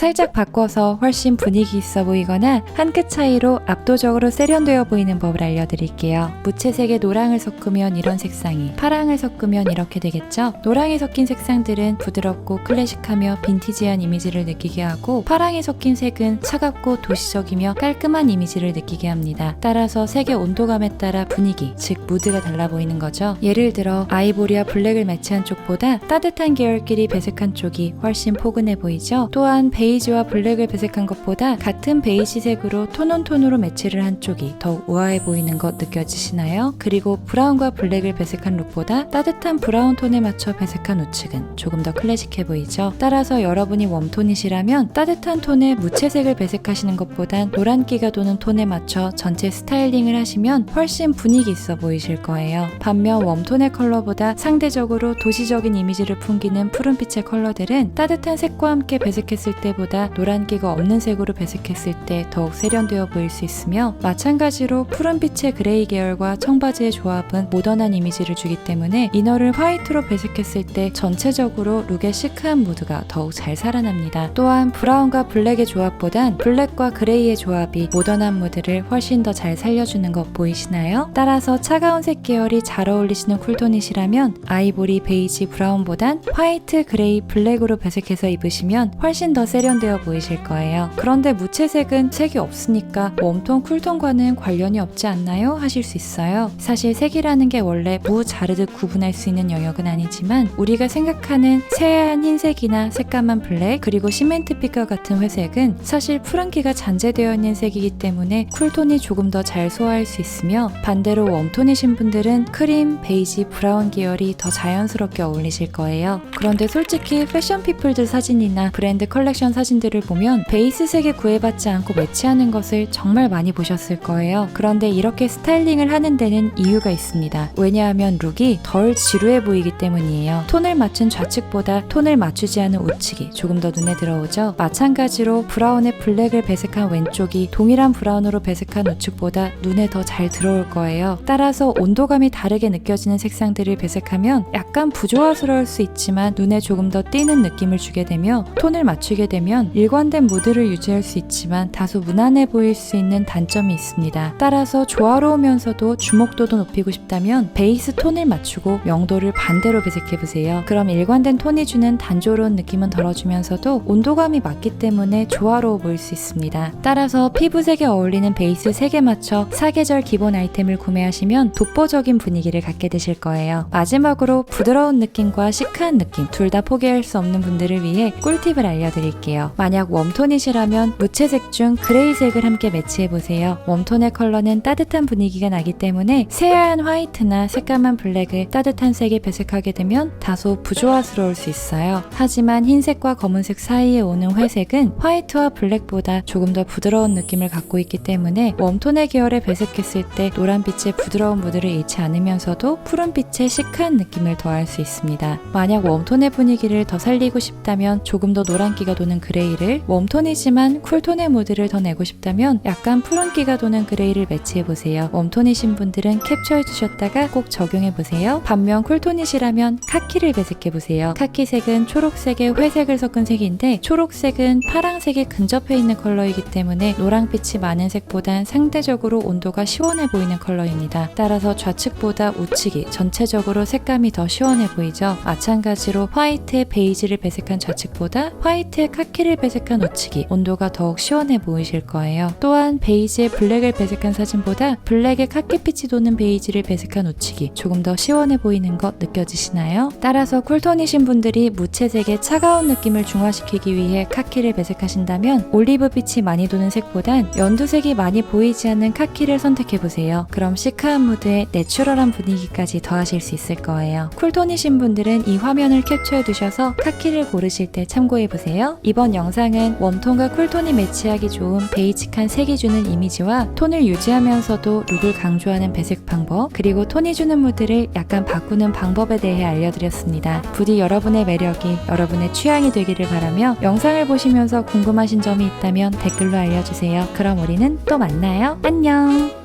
살짝 바꿔서 훨씬 분위기 있어 보이거나 한 끗 차이로 압도적으로 세련되어 보이는 법을 알려드릴게요. 무채색에 노랑을 섞으면 이런 색상이, 파랑을 섞으면 이렇게 되겠죠? 노랑이 섞인 색상들은 부드럽고 클래식하며 빈티지한 이미지를 느끼게 하고 파랑이 섞인 색은 차갑고 도시적이며 깔끔한 이미지를 느끼게 합니다. 따라서 색의 온도감에 따라 분위기, 즉 무드가 달라 보이는 거죠. 예를 들어 아이보리와 블랙을 매치한 쪽보다 따뜻한 계열끼리 배색한 쪽이 훨씬 포근해 보이죠. 또한 베이 지와 블랙을 배색한 것보다 같은 베이지색으로 톤온톤으로 매치를 한 쪽이 더욱 우아해 보이는 것 느껴지시나요? 그리고 브라운과 블랙을 배색한 룩보다 따뜻한 브라운 톤에 맞춰 배색한 우측은 조금 더 클래식해 보이죠. 따라서 여러분이 웜톤이시라면 따뜻한 톤의 무채색을 배색하시는 것보단 노란기가 도는 톤에 맞춰 전체 스타일링을 하시면 훨씬 분위기 있어 보이실 거예요. 반면 웜톤의 컬러보다 상대적으로 도시적인 이미지를 풍기는 푸른빛의 컬러들은 따뜻한 색과 함께 배색했을 때보다 노란기가 없는 색으로 배색했을 때 더욱 세련되어 보일 수 있으며 마찬가지로 푸른빛의 그레이 계열과 청바지의 조합은 모던한 이미지를 주기 때문에 이너를 화이트로 배색했을 때 전체적으로 룩의 시크한 무드가 더욱 잘 살아납니다. 또한 브라운과 블랙의 조합보단 블랙과 그레이의 조합이 모던한 무드를 훨씬 더 잘 살려주는 것 보이시나요? 따라서 차가운 색 계열이 잘 어울리시는 쿨톤이시라면 아이보리, 베이지, 브라운보단 화이트, 그레이, 블랙으로 배색해서 입으시면 훨씬 더 세련 되어 보이실 거예요. 그런데 무채색은 색이 없으니까 웜톤, 쿨톤과는 관련이 없지 않나요? 하실 수 있어요. 사실 색이라는 게 원래 무자르듯 구분할 수 있는 영역은 아니지만 우리가 생각하는 새하얀 흰색이나 새까만 블랙 그리고 시멘트 빛과 같은 회색은 사실 푸른기가 잔재되어 있는 색이기 때문에 쿨톤이 조금 더 잘 소화할 수 있으며 반대로 웜톤이신 분들은 크림, 베이지, 브라운 계열이 더 자연스럽게 어울리실 거예요. 그런데 솔직히 패션 피플들 사진이나 브랜드 컬렉션 사진 들을 보면 베이스색에 구애받지 않고 매치하는 것을 정말 많이 보셨을 거예요. 그런데 이렇게 스타일링을 하는 데는 이유가 있습니다. 왜냐하면 룩이 덜 지루해 보이기 때문이에요. 톤을 맞춘 좌측보다 톤을 맞추지 않은 우측이 조금 더 눈에 들어오죠. 마찬가지로 브라운에 블랙을 배색한 왼쪽이 동일한 브라운으로 배색한 우측보다 눈에 더 잘 들어올 거예요. 따라서 온도감이 다르게 느껴지는 색상들을 배색하면 약간 부조화스러울 수 있지만 눈에 조금 더 띄는 느낌을 주게 되며 톤을 맞추게 되면 일관된 무드를 유지할 수 있지만 다소 무난해 보일 수 있는 단점이 있습니다. 따라서 조화로우면서도 주목도도 높이고 싶다면 베이스 톤을 맞추고 명도를 반대로 배색해보세요. 그럼 일관된 톤이 주는 단조로운 느낌은 덜어주면서도 온도감이 맞기 때문에 조화로워 보일 수 있습니다. 따라서 피부색에 어울리는 베이스 색에 맞춰 사계절 기본 아이템을 구매하시면 독보적인 분위기를 갖게 되실 거예요. 마지막으로 부드러운 느낌과 시크한 느낌 둘 다 포기할 수 없는 분들을 위해 꿀팁을 알려드릴게요. 만약 웜톤이시라면 무채색 중 그레이색을 함께 매치해보세요. 웜톤의 컬러는 따뜻한 분위기가 나기 때문에 새하얀 화이트나 새까만 블랙을 따뜻한 색에 배색하게 되면 다소 부조화스러울 수 있어요. 하지만 흰색과 검은색 사이에 오는 회색은 화이트와 블랙보다 조금 더 부드러운 느낌을 갖고 있기 때문에 웜톤의 계열에 배색했을 때 노란빛의 부드러운 무드를 잃지 않으면서도 푸른빛의 시크한 느낌을 더할 수 있습니다. 만약 웜톤의 분위기를 더 살리고 싶다면 조금 더 노란기가 도는 그레이를 웜톤이지만 쿨톤의 무드를 더 내고 싶다면 약간 푸른기가 도는 그레이를 매치해보세요. 웜톤이신 분들은 캡처해주셨다가 꼭 적용해보세요. 반면 쿨톤이시라면 카키를 배색해보세요. 카키색은 초록색에 회색을 섞은 색인데 초록색은 파랑색에 근접해 있는 컬러이기 때문에 노랑빛이 많은 색보단 상대적으로 온도가 시원해 보이는 컬러입니다. 따라서 좌측보다 우측이 전체적으로 색감이 더 시원해 보이죠. 마찬가지로 화이트에 베이지를 배색한 좌측보다 화이트에 카키 를 배색한 우측이 온도가 더욱 시원해 보이실 거예요. 또한 베이지에 블랙을 배색한 사진보다 블랙에 카키빛이 도는 베이지를 배색한 우측이 조금 더 시원해 보이는 것 느껴지시나요? 따라서 쿨톤이신 분들이 무채색의 차가운 느낌을 중화시키기 위해 카키를 배색하신다면 올리브빛이 많이 도는 색보단 연두색이 많이 보이지 않는 카키를 선택해보세요. 그럼 시크한 무드에 내추럴한 분위기까지 더하실 수 있을 거예요. 쿨톤이신 분들은 이 화면을 캡처해 두셔서 카키를 고르실 때 참고해보세요. 이번 영상은 웜톤과 쿨톤이 매치하기 좋은 베이직한 색이 주는 이미지와 톤을 유지하면서도 룩을 강조하는 배색 방법 그리고 톤이 주는 무드를 약간 바꾸는 방법에 대해 알려드렸습니다. 부디 여러분의 매력이 여러분의 취향이 되기를 바라며 영상을 보시면서 궁금하신 점이 있다면 댓글로 알려주세요. 그럼 우리는 또 만나요. 안녕!